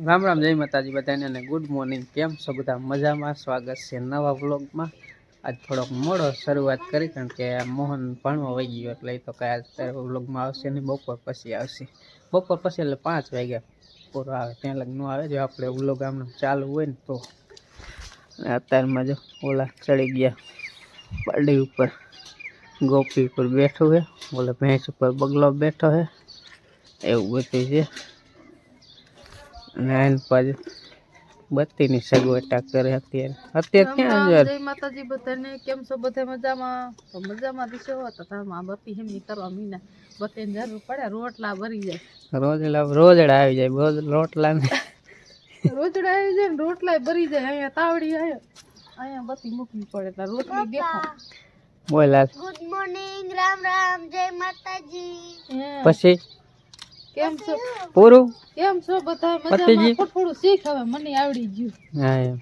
રામ રામ, જય માતાજી બધાને અને ગુડ મોર્નિંગ કેમ છો બધા? મજામાં? સ્વાગત છે નવા વ્લોગમાં આજ થોડોક મોડો શરૂઆત કરી, કારણ કે મોહન ભણવા વહી ગયો એટલે તો કાંઈ આજ વ્લોગમાં આવશે નહીં, બપોર પછી આવશે. બપોર પછી એટલે પાંચ વાગ્યા પૂરો આવે, ત્યાં લગ્ન આવે. જો આપણે વ્લોગ આમ ચાલુ હોય ને તો. અત્યારમાં જો ઓલા ચડી ગયા પાડી ઉપર. ગોપી ઉપર બેઠું છે, ઓલા ભેંસ ઉપર બગલો બેઠો છે. એવું બધું છે. અને એન પછી બત્તીની સગવડતા કરે અત્યારે. અત્યારે ક્યાં જય માતાજી બધાને કેમ છો? બધા મજામાં? તો મજામાં દિશો હતા તારમાં બત્તી હેમની કરવા મીના. બત્તીને જરૂર પડે રોટલા ભરી જાય. રોજ રોજડા આવી જાય રોજ રોટલા ને રોજડા આવી જાય ને રોટલા ભરી જાય અહીંયા તાવડી અહીંયા અહીંયા બત્તી મૂકવી પડે એટલે રોટલી દેખાય. બોલા ગુડ મોર્નિંગ રામ રામ જય માતાજી. પછી? કેમ છો? પૂરું? કેમ છો બધા મજામાં? થોડું થોડું શીખ હવે મને આવડી ગયું. હા એમ.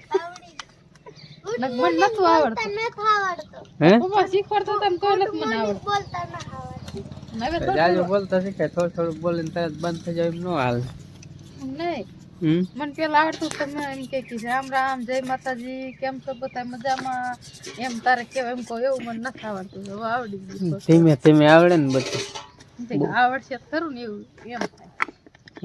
નક મને નતું આવડતું. નથી આવડતો હે? પપ્પા શીખવાડતો હતા ને તો મને આવડતું. બોલતા ન આવડતું જાજો બોલતા શીખે થોડું થોડું બોલીને તરત બંધ થઈ જાય એમ ન હાલ. નહીં. હમ? મને પેલા આવડતું તમે એમ કે કીધું રામ રામ જય માતાજી કેમ છો બધા મજામાં? એમ તારે કેવું એમ કહો એવું મને નથી આવડતું. હવે આવડી ગયું ધીમે ધીમે આવડે ને બધું. આવડશે ખરું ને એવું એમ થાય.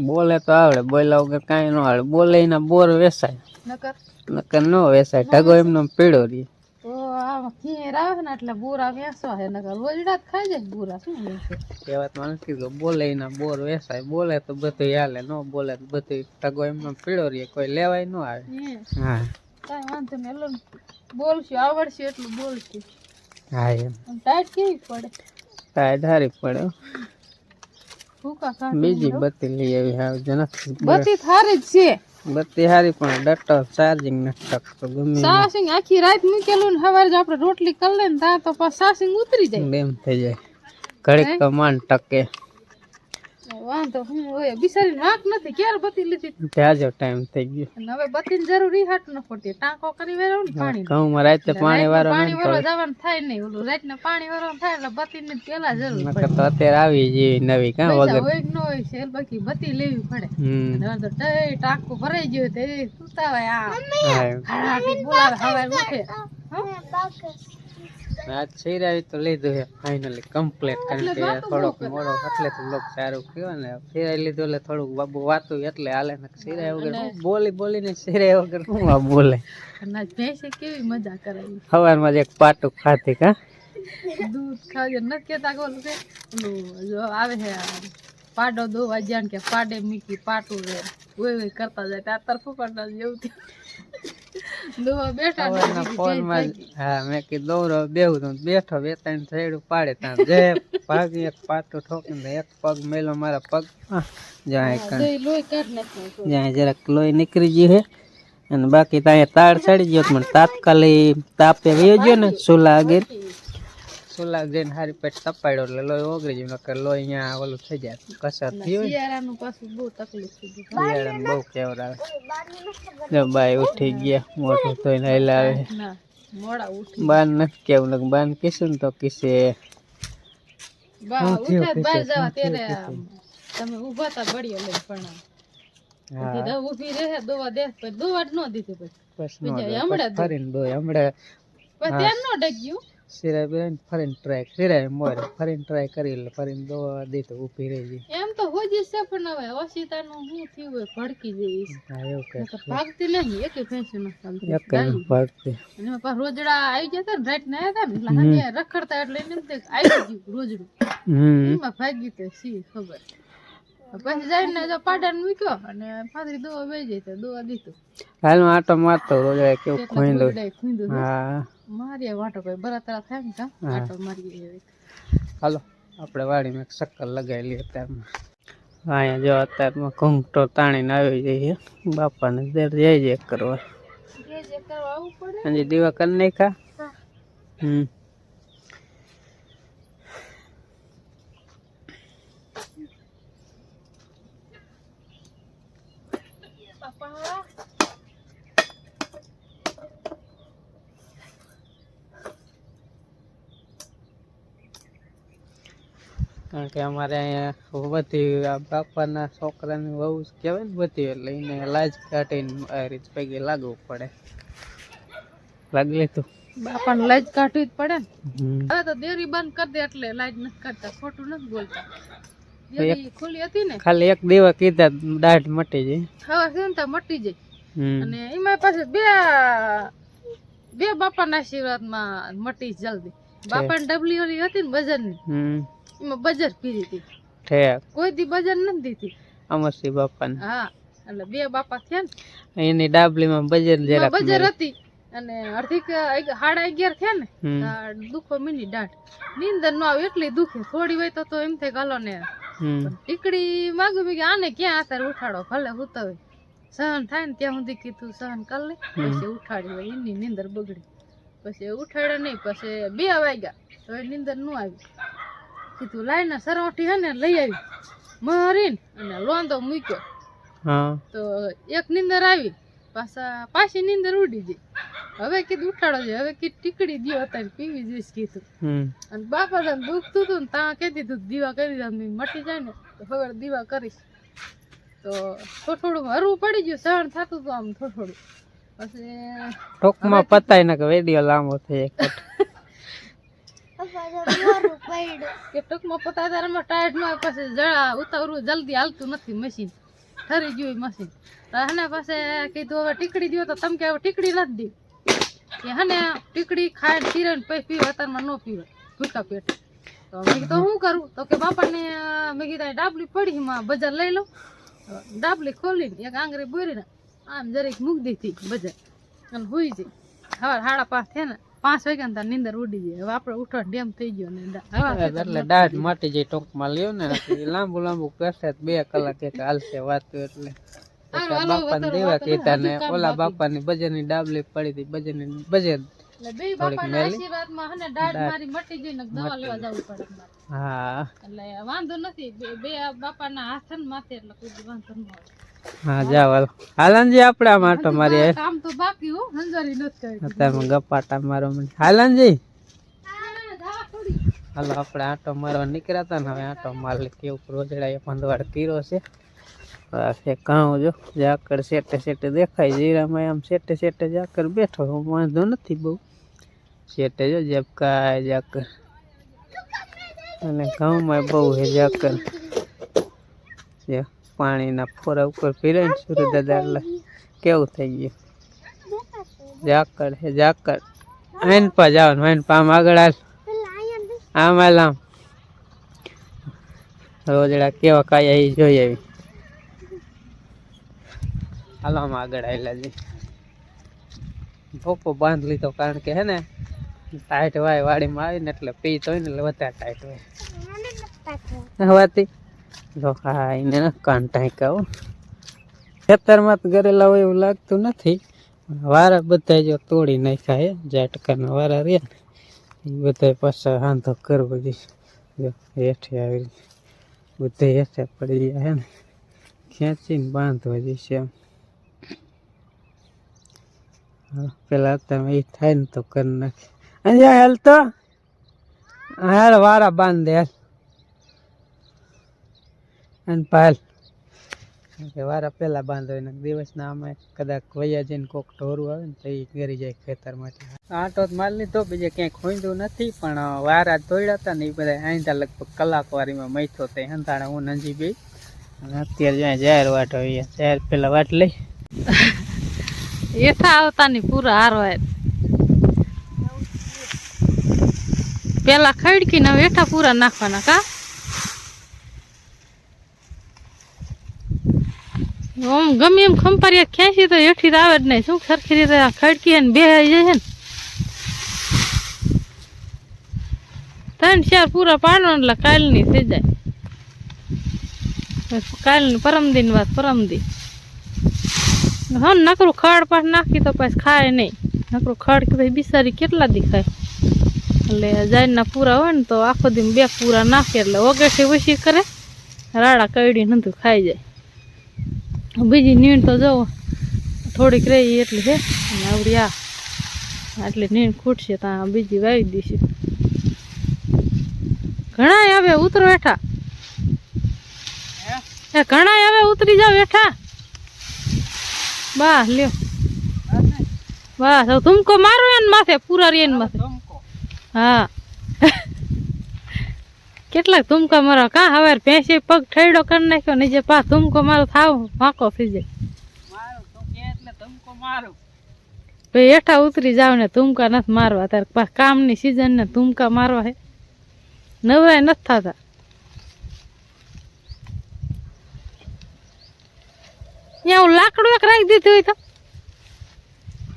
બોલે તો આવડે બોલ્યા વગર કાંઈ ન આવડે. બોલે એના બોર વેસાય. નકર? નકર ન વેસાય. ઢગો એમનો પીળો રહે. તો આ ખીર આવે ને એટલે બુરા વેસવા છે નકર. રોજડા ખાઈ જાય બુરા શું વેચે કહેવતમાં નથી કીધું બોલે એના બોર વેસાય. બોલે તો બધું હાલે. ન બોલે તો બધું ઢગો એમનો પીળો રહે. કોઈ લેવાય ન આવે. હા. કાંઈ વાંધો નહીં. બોલશું. આવડશે એટલું બોલશું. હા એમ. ટાઈટ કેવી પડે? તાય ધારી પડે હો. ભૂકા ખાતું બીજી બત્તી લઈ આવી હાવ જ નથી બધી થારી જ છે. બત્તી હારી પણ ડટો ચાર્જિંગ નથી ટકતો ગમે એમ. સાસિંગ આખી રાત મૂકેલું ને સવારે જો આપણે રોટલી કરી લે ને ત્યાં તો પાછું સાસિંગ ઉતરી જાય. બેમ થઈ જાય. ઘડીક તો માન ટકે. વાંધો હું હોય બિસારી વાંક નથી ક્યારે બતી લીધી? ત્યાંજો ટાઈમ થઈ ગયો. હવે બત્તીની જરૂરી હાટ ન પડતી ટાંકો કરી વેરો ને પાણી ઘઉંમાં રાતે પાણી વાળો પાણી વારો જવાનું થાય નહીં ઓલું રાત ને પાણી વારો થાય એટલે બત્તીની પેલા જરૂર પડે. નકર તો અત્યારે આવી જેવી નવી કાં વગર. હોય ન હોય છે બાકી બતી લેવી પડે. હમ. અને હવે તો ટાંકો ભરાઈ ગયો તે સુતાવાય આ હા. બોલાવે હવે ઉઠે. આજ સિરાવી તો લીધું છે ફાઇનલી કમ્પ્લીટ કારણ કે થોડોક મોડો એટલે લોક સારું કહેવાય ને સિરાઈ લીધું એટલે થોડુંક બાબુ વાતું એટલે હાલે ને સિરાય વગર બોલી બોલીને સિરાય વગર હું આ બોલે? કેવી મજા કરાવી? સવારમાં જ એક પાટું ખાતી કા? દૂધ ખાવજો નથી કેતા ઓલું કે ઓલું જો આવે છે પાડો દો જ્યાં કે પાડે મીકી પાટું રે ઓય કરતા જાય ત્યાં તરફ પડતા જેવું બેઠા ને સવારના બીજી ફોનમાં ભેંસ જ હા મેં કીધું દોરો બેહું તો બેઠો બે ત્રણ થેડું પાડે ત્યાં જે પગ એક પાટું ઠોકીને એક પગ મેલો મારા પગ. જ્યાં જરાક લોહી નીકળી ગયું હે. અને બાકી ત્યાં તાળ ચડી ગયો પણ તાત્કાલિક તાપે વયો ગયો ને સુલા આગળ. સુલા જઈને હારી પેટ તપાડ્યો એટલે લોહી ઓગળી ગયું નકર લોહી અહીંયા ઓલું થઈ જાય કસર થઈ શિયાળાનું પાછું બહુ તકલીફ થઈ ગઈ શિયાળાનું બહુ કેવરાવે જો બાઈ ઉઠી ગયા મોટું થઈને હલાવે ના બાન નથી કેવું લગ બાન કીશું ને તો કીશે. તમે ઊભા તા બળીઓ લઈ પણ ઊભી રહે દોવા દે પછી દોવા જ ન દીધી પછી. હમણાં હમણાં ત્યાં ન ડગ્યું? સિરાય બેન ફરીને ટ્રાય સિરાય મોરે ફરીને ટ્રાય કરી ફરીને દોવા ઊભી રહી ગઈ એમ તો હોજી છે પણ હવે અશિતાનું શું થયું હોય ભડકી જઈશ હા એવું કે ભાગતી નહીં એકે ભેંસી ન ચાલતી એક અને રોજડા આવી ને રાત ના હતા ને એટલે હાંજે રખડતા એટલે એને આવી ગયું રોજડું. હમ. એમાં ભાગી તે સી ખબર. પછી જઈને જો પાડાને મૂક્યો અને પાદરી દોવા બે જાય તો દોવા દીધું. હાલમાં આટો મારતો રોજ કેવું ખોઈ ખોઈંદો હા. મારી વાટો કોઈ બરાતરા થાય ને આટો મારી હાલો આપણે વાડીમાં એક શક્કર લગાવી લઈએ અત્યારમાં. અહીંયા જો અત્યારમાં ઘૂંઘટો તાણીને આવી જઈએ બાપાને દર જઈ જઈ કરવા જે જે કરવા આવવું પડે? હજી દીવા કરી નાખ્યા? હમ. કારણ કે અમારે અહીંયા બધી બાપાના છોકરાની વહુ કહેવાય ને બધી એટલે એને લાજ કાઢીને આ રીતે પૈકી લાગવું પડે. તો. બાપા બાપાને લાજ કાઢવી જ પડે ને. હવે તો દેરી બંધ કરી દે એટલે લાજ નથી કાઢતા ખોટું નથી બોલતા. દેરી ખુલી હતી ને? ખાલી એક દીવા કીધા દાઢ મટી જાય. હવે ને મટી જાય. અને એમાં પાછું બે બે બાપાના આશીર્વાદમાં મટી જલ્દી. બાપાની ડબલી ઓલી હતી ને હમ. એમાં બજાર પીધી હતી. ઠેક કોઈ દી બજાર નથી દીધી. અમરસિંહ બાપાને. હા એટલે બે બાપા થયા ને. એની ડાબલીમાં બજેર જરાક બજાર હતી. અને અડધી સાડા અગિયાર થયા ને દુખો મીની દાઢ. નીંદર નો આવે એટલી દુખે. થોડી હોય તો તો એમ થાય ગાલો ને. ટીકડી માગું કે આને ક્યાં અત્યારે ઉઠાડો? ભલે હોય સહન થાય ને ત્યાં સુધી કીધું સહન કર લે. પછી ઉઠાડી હોય એની નીંદર બગડી. પછી ઉઠાડે નહીં પછી બે વાગ્યા. તો નીંદરનું આવી. કીધું લાઈને સરોઠી હે ને લઈ આવી. મરીને અને લોંદો મૂક્યો. હા. તો એક નીંદર આવી પાછા પાછી નીંદર ઉડી ગઈ. હવે કીધું ઉઠાડો છે હવે કી ટીકડી દીવો અત્યારે પીવી જઈશ કીધું. અને બાપા તને દુખતું હતું ને ત્યાં કહી દીધું દીવા કરી દીધા મટી જાય ને તો હવે દીવા કરીશ. તો થોડું થોડું હરવું પડી ગયું સહન થતું હતું આમ થોડું થોડું પછી ટૂંકમાં પતાય ને કે વીડિયો લાંબો થઈ જાય પપ્પા જો મોરું પડ્યું કે ટૂંકમાં પતા તારામાં ટાયર્ડમાં પછી ઉતાવળું જલ્દી હાલતું નથી મશીન ઠરી ગયું મશીન તો હને પાસે કીધું, હવે ટીકડી દો તો તમે કે હવે ટીકડી નથી દી કે હને, ટીકડી ખાય પીરે પછી પીવે અત્યારમાં ન પીવે. ભૂખા પેટ. તો મેં કીધું શું કરું? તો કે, બાપાને મેં કીધા ડાબલી પડી માં બજાર લઈ લઉં. ડાબલી ખોલીને એક આંગળી બોરીને આમ જરીક મૂકી દીધી બજાર. અને હુઈ જઈ હવે સાડા પાંચ થયા ને પાંચ વાગ્યા ને તાર નીંદર ઉડી જાય. હવે આપણે ઉઠવા ડેમ થઈ ગયો ને એટલે દાઢ મટી જાય ટૂંકમાં લ્યો ને લાંબુ લાંબુ કરશે બે કલાક એક હાલશે વાત એટલે. બાપાને દેવા વાતો ને ઓલા. બાપાની બજેરની ડાબલી પડી હતી બજેરની બજેર હે વાંધો નથી બે બાપા ના બાપાના હાથ માથે એટલે કોઈ વાંધો ન આવે. હા જાવ હાલો. હાલનજી આપણે આમ આટો મારી આ કામ તો બાકી હો હંજારી નથી કરી અત્યારે ગપાટા મારો મને. હાલનજી! હા, જા થોડી. હાલો આપણે આટો મારવા નીકળ્યા હતા ને હવે આટો મારી કેવું રોજડા એ પંદવાડ કર્યો છે. આ છે ઘઉં જો ઝાકર સેટે સેટે દેખાય જીરામાં આમ સેટે સેટે ઝાકર બેઠો હું વાંધો નથી બહુ. સેટે જો ઝબકાય ઝાકર અને ઘઉંમાં બહુ છે ઝાકર જે. પાણીના ફોરા ઉપર પીરે ને દાદા એટલે કેવું થઈ ગયું? ઝાકળ હે ઝાકર આઈન પા જવાનું આઈન પા આમ આગળ હાલ. આમ હાલ આમ. રોજડા કેવા કાયા એ જોઈ આવી. હાલો આમ આગળ આવેલા જઈ ભોપો બાંધ લીધો કારણ કે હે ને ટાઈટ વાય વાડીમાં આવીને એટલે પી તો ને એટલે વધારે ટાઈટ હોય. હવાથી? જો હા, એને હો. ખેતરમાં તો ગરેલા હોય એવું લાગતું નથી. વારા બધા જો તોડી નાખ્યા હે, ઝાટકાના વારા રહ્યા એ બધા પાછા હાંધો કરવો જોઈએ જો, હેઠે આવી બધે હેઠે પડી ગયા હે ને. ખેંચીને બાંધવા જઈશે એમ. પેલા તમે એ થાય ને તો કરી નાખે. અહીંયા હેલ તો. હાલ વારા બાંધે હાલ. અને પાલ કે વારા પહેલા બાંધો ને દિવસના અમે કદાચ વૈયા જઈને કોક ઢોરું આવે ને તો એ ગરી જાય ખેતરમાંથી. આટો તો માલ લીધો બીજે ક્યાંય ખોઈંદું નથી, પણ વારા દોડ્યા હતા ને એ બધા આંધા લગભગ કલાક વારીમાં મૈથો થઈ હંતાણા હું નંજી બી અને અત્યારે જ્યાં જાહેર વાટ હોય જાહેર પેલા વાટ લઈ. એઠા આવતાની પૂરા હારવાય. પેલા ખડકીને હવે એઠા પૂરા નાખવાના કા? આમ ગમે એમ ખંપારિયા ખેંચી તો હેઠી તો આવે જ નહીં. શું સરખી રીતે ખડકી ને બે જાય છે ને? ત્રણ ચાર પૂરા પાડવા એટલે કાલની થઈ જાય. કાલની પરમદી ની વાત પરમદી હા નકરું ખડ પાછ નાખી તો પાછ ખાય નહીં. નકરું ખડ કે ભાઈ બિસારી કેટલા દી ખાય એટલે જાયના પૂરા હોય ને તો આખો દી બે પૂરા નાખે એટલે ઓગેઠી ઓછી કરે. રાડા કઈડી નતું ખાઈ જાય. બીજી નીણ તો જવો થોડીક રહી એટલી છે. અને આવડી આ એટલે નીણ ખૂટશે ત્યાં બીજી વાવી દઈશું ઘણા આવે ઉતરો હેઠા. એ ઘણા હવે ઉતરી જાવ બેઠા બા લ્યો. બસ હવે તુમકો મારો એને માથે પૂરા રે માથે હા. કેટલાક તુમકા મારો કા હવે ભેંસી પગ ઠેડો કરી નાખ્યો ને જે પા તુમકો મારો થાવ વાંકો થઈ જાય. ભાઈ હેઠા ઉતરી જાવ ને તુમકા નથી મારવા. તાર પા કામની સિઝન ને તુમકા મારવા હે. નવરાય નથી થતા. ત્યાં હું લાકડું એક રાખી દીધું હોય તો.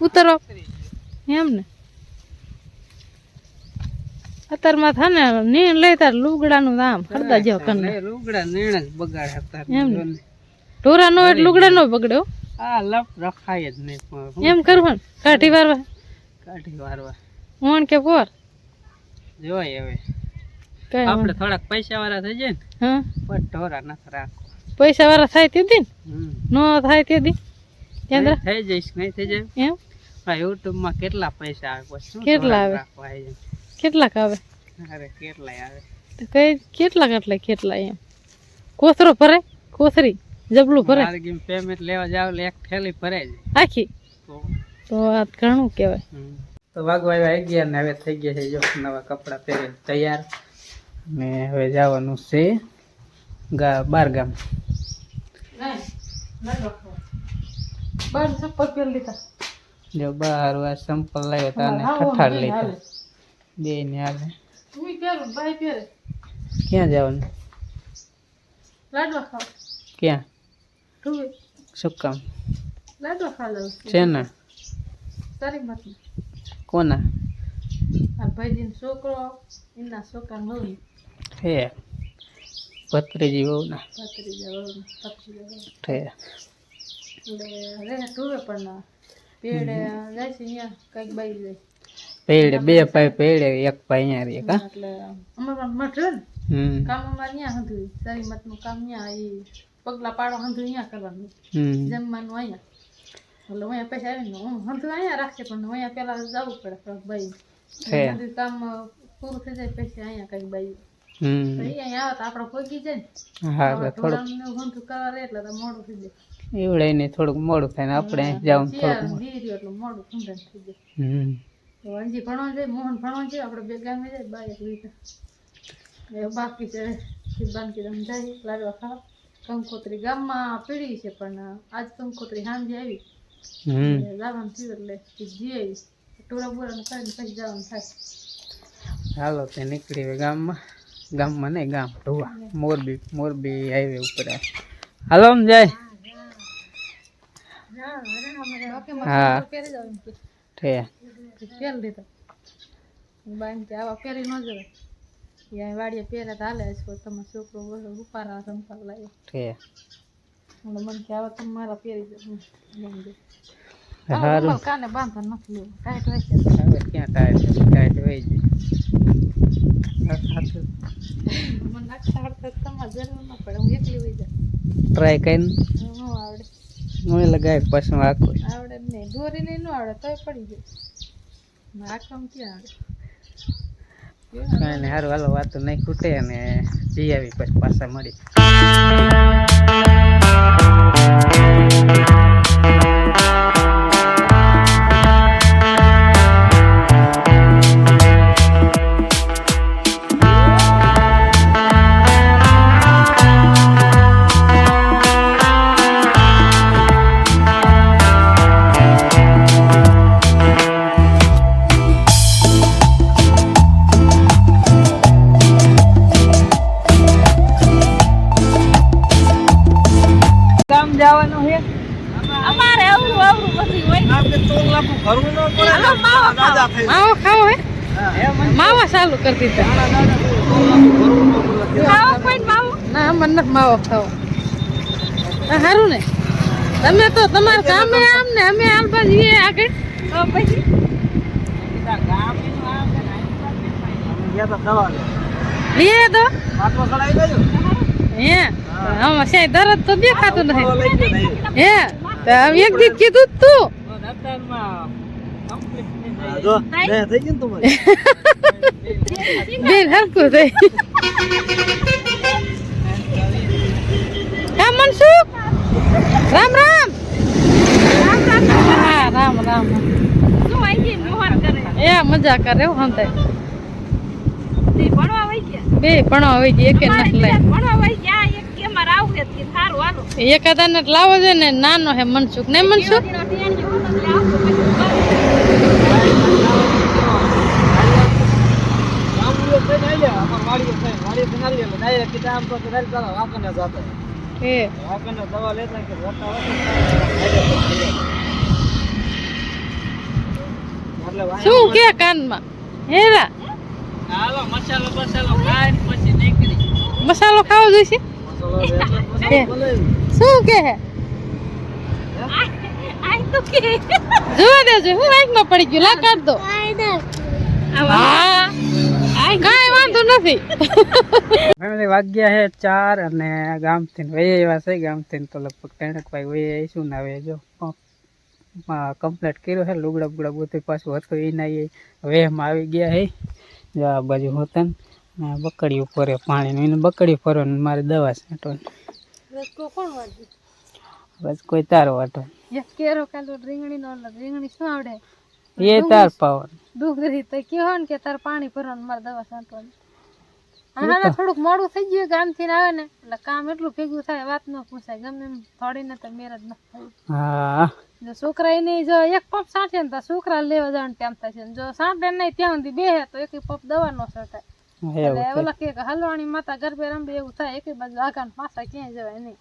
ઉતરવા. એમ ને? અત્યારમાં થાય ને નીણ લઈ તાર લુગડાનું દામ ખરદા જેવો કરીને લુગડા નીણ જ બગાડે હતા એમ ને. ઢોરા નો એટલે લુગડા નો બગડ્યો આ લપ રખાય જ નહીં એમ કરવું કાઢી વારવા. કાઢી વારવા. ઓણ કે પોર? જોય હવે. આપણે થોડાક પૈસા વાળા થઈ જાય ને પણ ઢોરા નથી રાખો પૈસા વાળા થાય તે દી. નો? થાય તે દી? થઈ જઈશ નહીં થઈ જાય? એમ? યુટ્યુબમાં કેટલા પૈસા આવે કેટલા આવે? રાખવા આવી જાય? કેટલાક આવે અરે કેટલાય આવે તો કઈ કેટલા કેટલા કેટલા એમ કોથરો ભરે કોથરી જબલું ભરે મારે કેમ પેમેન્ટ લેવા જાવ એટલે એક થેલી ભરાય જાય આખી તો તો આ ઘણું કહેવાય હમ. તો વાગવા આવી ગયા ને હવે થઈ ગયા છે જો નવા કપડાં પહેરીને તૈયાર ને હવે જવાનું છે ગા બાર ગામ બાર ચપ્પલ પહેરી લીધા જો બહાર આ સંપલ લાવ્યો હતા અને હા, ઠઠાર હા, લીધા બે ને આવે હું પહેરું ભાઈ પહેરે. ક્યાં જવાનું? લાડવા ખાવ. ક્યાં? શું કામ? લાડવા ખાવા છે. ને તારી મત કોના? આ ભાઈજીનો છોકરો એના છોકરા નવી હે. ભત્રીજી બહુ ના ભત્રીજા વહુને, ભત્રીજા વહુ. છે એટલે રે ટુવે પણ પેડે જાય છે અહીંયા કંઈક બાઈ જાય. પેડે બે પાય પેડે એક પાય અહીંયા રે કા? એટલે અમાર મઠ હમ. કામ અમારે ત્યાં હંધું સારી મતનું કામ ત્યાં એ પગલા પાડો હંધું અહીંયા કરવાનું. હમ. જમવાનું અહીંયા. એટલે અહીંયા પૈસા આવીને હું હંધું અહીંયા રાખશે પણ અહીંયા પેલા જવું પડે છે. બધું કામ પૂરું થઈ જાય પછી અહીંયા કઈ બાઈ. હમ. અહીંયા આવે તો આપડે પહોંચી જાય ને. હા થોડુંક હંધું કરવા રે એટલે તો મોડું થઈ જાય. એવડે ને થોડુંક મોડું થાય ને આપણે જાવ થોડુંક મોડું. થઈ જાય. હમ. અંજી ભણવા જાય મોહન ભણવા જાય આપણે બે ગામે જાય બાય એક લીધા એ બાકી છે તમે જાય લાડવા ખાવા કંકોત્રી ગામમાં પીડી છે પણ આજ કંકોત્રી સાંજે આવી જવાનું થયું એટલે જઈ આવી ટોરા બોરા કરીને પછી જવાનું થાય હાલો તે નીકળી હવે ગામમાં ગામમાં નહીં ગામ ઢોવા મોરબી મોરબી હાઈવે ઉપર હાલો જાય હા. મારે પહેરી જાવ એમ કે પહેરી લીધા બાઈન આવા પહેરી ન જવાય. ત્યાં વાડીએ પહેરે તો હાલે છે તમે છોકરો બોલો ઉપારા સંપાર લાગે ઠે એટલે મને કે આવા તમે મારા પહેરી જાવ હારું. કાને બાંધો નથી લેવું. ટાઈટ હોય છે હવે ક્યાં ટાઈટ ટાયર વહી જાય મને આખા હડતા તમારે જરૂર ન પડે. હું એકલી વહી જાય ટ્રાય કરીને. ન આવડે. હું લગાવી પછી આખું આવડે નહીં. દોરીને ન આવડે તોય પડી જાય કાંઈ નહીં સારું હાલો વાતો નહીં ખૂટે અને જઈ આવી પછી પાછા મળી. માવો ખાવો આ સારું ને. તમે તો તમારા ગામે આમ ને અમે આલબા જઈએ આગળ. પછી. લઈએ તો હે. આમાં સાહેબ દરદ તો દેખાતું નથી. હે. તો એક દી કીધું તું. બેન હરકું થઈ. હા મનસુખ રામ રામ. હા રામ રામ. એ મજા કરે હો હંતે. બે ભણવા આવી ગઈ એક નથી લઈ એક હતા ને લાવો છે ને નાનો હે મનસુખ. ને મનસુખ? એ શું કે કાનમાં? હેરા. મસાલો મસાલો ખાઈને પછી નીકળી. મસાલો ખાવો જોઈશે? શું કે હે? જોવા દેજો હું આંખમાં પડી ગયું. લા કાઢ દો. હા. નથી. ફેમિલી વાગ્યા છે ચાર અને ગામથી વહી આવ્યા છે. ગામથી તો લગભગ ત્રણેક ભાઈ વહી આવીશું ને હવે જો કમ્પ્લીટ કર્યું છે. લુગડા બુગડા બધું પાછું હતું એ ના વેહમાં આવી ગયા છે જો આ બાજુ હોતા ને બકડી ઉપર પાણીનું એને બકડી ફરવાનું મારે દવા છાંટવાની. બસ કોઈ તારો વાટો. કેરો કાલો રીંગણી નો રીંગણી શું આવડે? એ તાર પાવન દુઃખ તો કહેવો ને કે તાર પાણી ભરવાનું મારે દવા છાંટવાની. હા થોડુંક મોડું થઈ ગયું ગામથી આવે ને એટલે કામ એટલું ભેગું થાય વાત ન પૂછાય ગમે એમ થોડીને તો મેરેજ ન થાય. હા. જો છોકરા એને જો એક પપ સાંટે ને તો છોકરા લેવા જવાનું ટાઈમ થાય છે. ને જો સાંટે નહીં ત્યાં સુધી બેહે તો એક પપ દવા ન છટાય. એટલે ઓલા કે હલવાણી માતા ગરબે રમબે એવું થાય એક બાજુ આગળ પાછા ક્યાંય જવાય નહીં.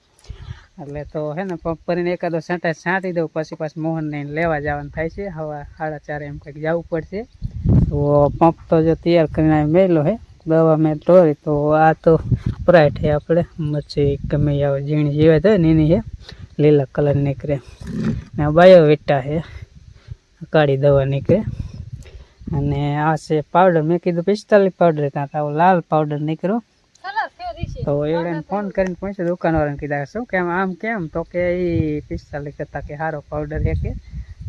એટલે તો હે ને પંપ કરીને એકાદો સાંટા છાંટી દઉં પછી પાછું મોહનને લેવા જવાનું થાય છે. હવે સાડા ચારે એમ કંઈક જવું પડશે. તો પંપ તો જો તૈયાર કરીને મેલો હે. દવા મેં તોરી તો આ તો પ્રાય છે આપણે. મચ્છી ગમે આવે ઝીણી જેવા થાય ને એની છે. લીલા કલર નીકળે. ને બાયો વિટા છે. કાળી દવા નીકળે. અને આ છે પાવડર મેં કીધું પિસ્તાલીસ પાવડર ત્યાં તો લાલ પાવડર નીકળ્યો. તો એવડે ફોન કરીને પૂછ્યું દુકાનવાળાને કીધા શું કેમ આમ કેમ? તો કે એ પિસ્તાલીસ કરતા કે સારો પાવડર છે કે.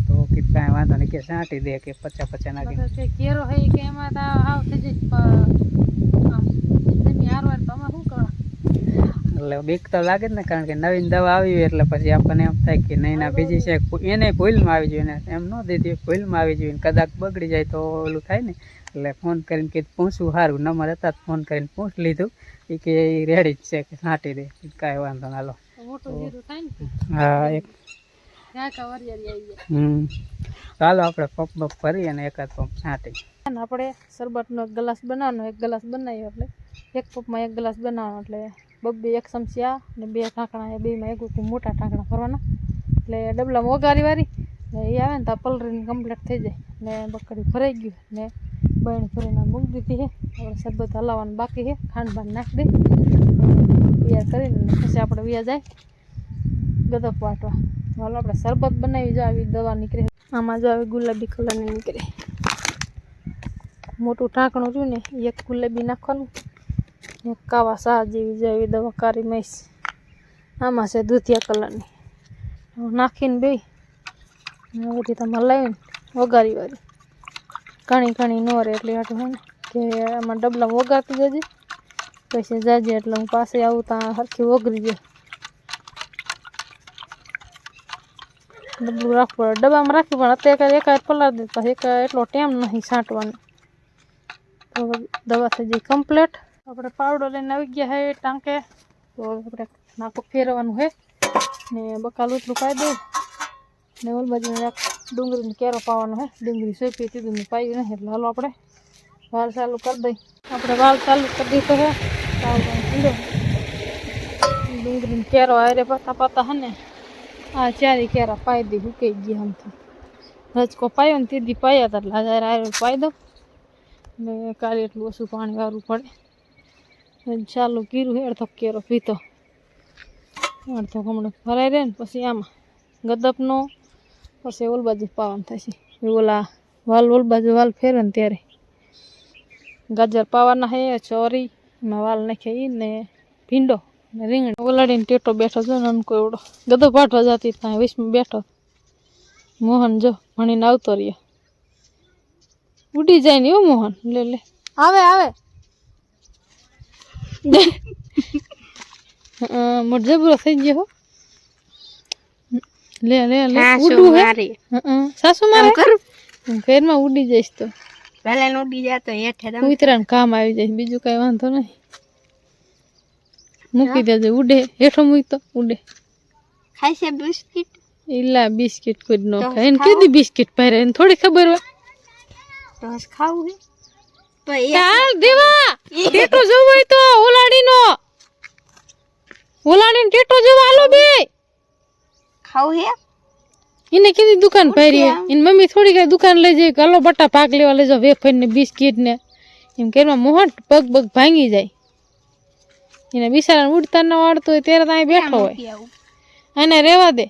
તો કીધું કાંઈ વાંધો નહીં કે સાંટી દે કે પચા પચાસ નાખી કેરો હે કે એમાં તો આવ થઈ કરો એટલે બીક તો લાગે જ ને કારણ કે નવીન દવા આવી હોય એટલે પછી આપણને એમ થાય કે નહીં ના બીજી છે એને ભૂલમાં આવી જોઈએ ને એમ ન દીધી ભૂલમાં આવી જોઈએ ને કદાચ બગડી જાય તો ઓલું થાય ને એટલે ફોન કરીને કીધું પૂછવું સારું નંબર હતા ફોન કરીને પૂછ લીધું એ કે એ રેડી જ છે કે છાંટી દે કાંઈ વાંધો ના લો. હા એક હમ. ચાલો આપણે પંપ બપ ફરી અને એકાદ પંપ છાંટી. આપણે શરબતનો એક ગ્લાસ બનાવવાનો એક ગ્લાસ બનાવ્યો એટલે એક પંપમાં એક ગ્લાસ બનાવવાનો એટલે બબ્બે એક ચમચી આ ને બે ઢાંકણા એ બેમાં એક એક મોટા ઢાંકણા ભરવાના. એટલે ડબલામાં વઘારી વારી ને એ આવે ને તો પલરીને કમ્પ્લીટ થઈ જાય. ને બકડી ભરાઈ ગયું ને બહેણ ભરીને મૂકી દીધી છે. આપણે શરબત હલાવવાનું બાકી છે. ખાંડ બાંડ નાખી દઈ તૈયાર કરીને પછી આપણે વ્યા જાય ગદપ વાટવા હાલો, આપણે શરબત બનાવી જો આવી દવા નીકળે. આમાં જો આવી ગુલાબી કલરની નીકળે. મોટું ઢાંકણું રહ્યું ને, એક ગુલાબી નાખવાનું, એક કાવા શાહ જેવી જો એવી દવા કારી મહીશ આમાં છે દૂધિયા કલરની. નાખીને બે બધી તમે લાવીને વઘારી વાળી. ઘણી ઘણી ન રહે એટલે આટલું હોય ને, કે આમાં ડબલામાં વઘારતી જજે પછી જાજે એટલે હું પાસે આવું ત્યાં સરખી વગરી જાય. ડબલું રાખવું પડે ડબ્બામાં રાખવું પણ અત્યારે એકાદ પલાર દે પછી એક એટલો ટાઈમ નહીં છાંટવાનો તો દવા થઈ જાય કમ્પ્લીટ આપણે પાવડર લઈને આવી ગયા છે ટાંકે તો આપણે નાકું ફેરવવાનું છે ને બકાલું એટલું પાઈ દઉં ને ઓલ બાજુ એક ડુંગળીનો કેરો પાવાનો છે ડુંગળી સોંપી દીધું ને પાયું નહીં એટલે હાલો આપણે વાલ ચાલુ કરી દઈ આપણે વાલ ચાલુ કરી દીધો છે પાવડર પીડો ડુંગળીનો કેરો આરે પાતા પાતા હે ને આ ચારી કેરા પાઈ દી, હુકાઈ ગયા તો. રજકો પાયો ને તીધી પાયા હતા એટલે આજે આયરો પાઈ દો ને કાલે એટલું ઓછું પાણી વાળવું પડે. ચાલુ કીરું અડધો કેરો પીતો અડધો હમણાં ભરાઈ રહે ને, પછી આમાં ગદપનો, પછી ઓલ બાજુ પાવાનું થશે. ઓલા વાલ, ઓલ બાજુ વાલ ફેરે ને ત્યારે. ગાજર પાવાના હે, ચોરી, એમાં વાલ નાખે ને ભીંડો. રીંગણ ઓલાડીને ટેટો બેઠો છે ને અનકો એવડો. ગધો પાઠવા જતી ત્યાં વિશમાં બેઠો. મોહન જો ભણીને આવતો રહ્યો. ઉડી જાય ને એવું મોહન લે લે. આવે આવે. હા મોટ જબરો થઈ ગયો હો. લે લે લે ઉડું હે. સાસુ મારે? હું ફેરમાં ઉડી જઈશ તો. ભલે ઉડી જાતો હેઠે ઉતરાણ કામ આવી જાય બીજું કઈ વાંધો નહીં. મૂકી દેજે ઉડે હેઠો મૂકી તો ઉડે. ખાય છે બિસ્કિટ? ઈલા બિસ્કિટ કોઈ ન ખાય. એને કેદી કીધી બિસ્કિટ પહેરે એને થોડી ખબર હોય. તો ખાવું હે? તો એ ચાલ દેવા! ટેટો જવું હોય તો ઓલાડીનો. ઓલાડીને ટેટો જવા હાલો બે. ખાવું હે? એને કીધી દુકાન પહેરી એની મમ્મી થોડી કઈ દુકાન લઈ જાય ગલો બટા પાક લેવા લઈ જાઓ વેફર ને બિસ્કિટ ને એમ કે મોહન મોહટ પગ પગ ભાંગી જાય. એને બિચારાને ઉડતા ન વાળતું હોય ત્યારે ત્યાં બેઠો હોય. એને રેવા દે.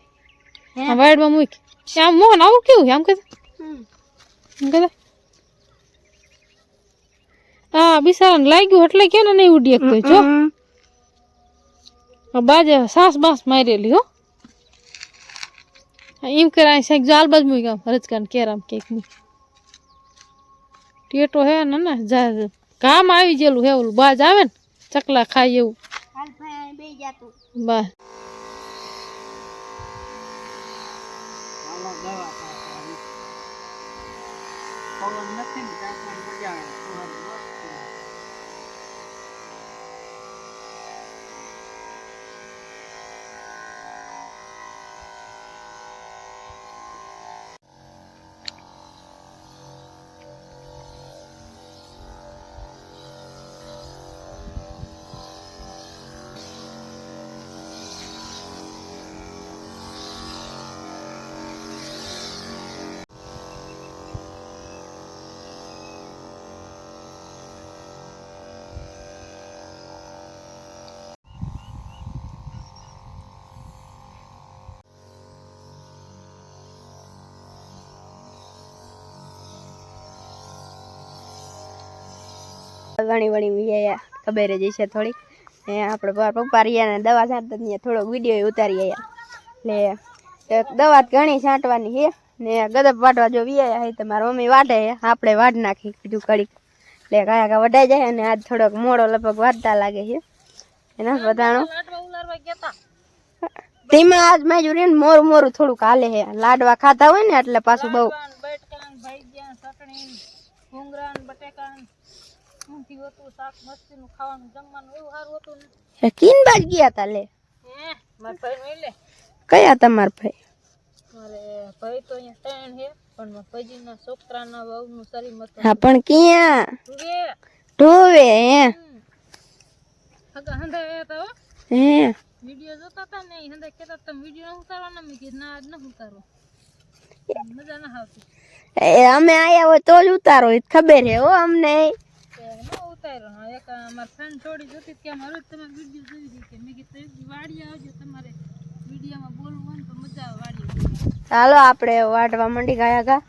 વાડમાં મૂક. આમ મોહન આવું કેવું છે? આમ કે હમ. હા બિચારાને લાગ્યું એટલે કે ને નહીં ઉડી શકતો જો. બાજે સાસ બાસ મારેલી હો. એમ કરે આ શાક જો આલબાજ મૂકી આમ રજકાન કેરામ કેક મૂક. ટેટો હે ને ને. કામ આવી ગયેલું હે ઓલું. બાજ આવે ને? ચકલા ખાય એવું હાલ ભાઈ બે જાતું બા હાલો દવા ખાવાની. પવન નથી ઘણી વળી ખબર જ છે થોડીક. ને આપણે પપ્પા રહ્યા દવા છાંટતા ત્યાં થોડોક વીડિયો ઉતારી આવ્યા એટલે દવા ઘણી છાંટવાની છે. ને ગદબ વાટવા જો વિયા હે તો મારા મમ્મી વાટે આપણે વાટ નાખી બીજું કડીક. એટલે કયા કા વઢાઈ જાય અને આજ થોડોક મોડો લગભગ વાટતા લાગે છે. એના બધાનો તેમાં આજ મેં જોયું ને મોરું મોરું થોડુંક હાલે છે લાડવા ખાતા હોય ને એટલે પાછું બહુ કીન બાજ ગયા તા લે. કયા તમાર ભાઈ? મારે ભાઈ તો અહીંયા ત્રણ છે પણ મારા ભાઈજીના છોકરાના વહુનું શરીર મત હા પણ ક્યાં? રે ઢોવે હે? હગા હંધા આવ્યા તા હે. વિડિયો જોતા હતા ને હંધા કહેતા તમે વીડિયો ઉતારવાના? મેં કીધું ના આજ ન ઉતારવો. મજા ના આવતી. એ અમે આયા હોય તો જ ઉતારો ખબર હે હો અમને. ન ઉતાર્યો. હા એક અમારા ફ્રેન્ડ છોડી જોતી હતી કે મારું તમે વીડિયો જોઈ હતી મેં કીધું વાડી આવજો તમારે વિડીયોમાં બોલવું હોય ને તો મજા આવે વાડી ચાલો આપણે વાટવા મંડી ગયા કા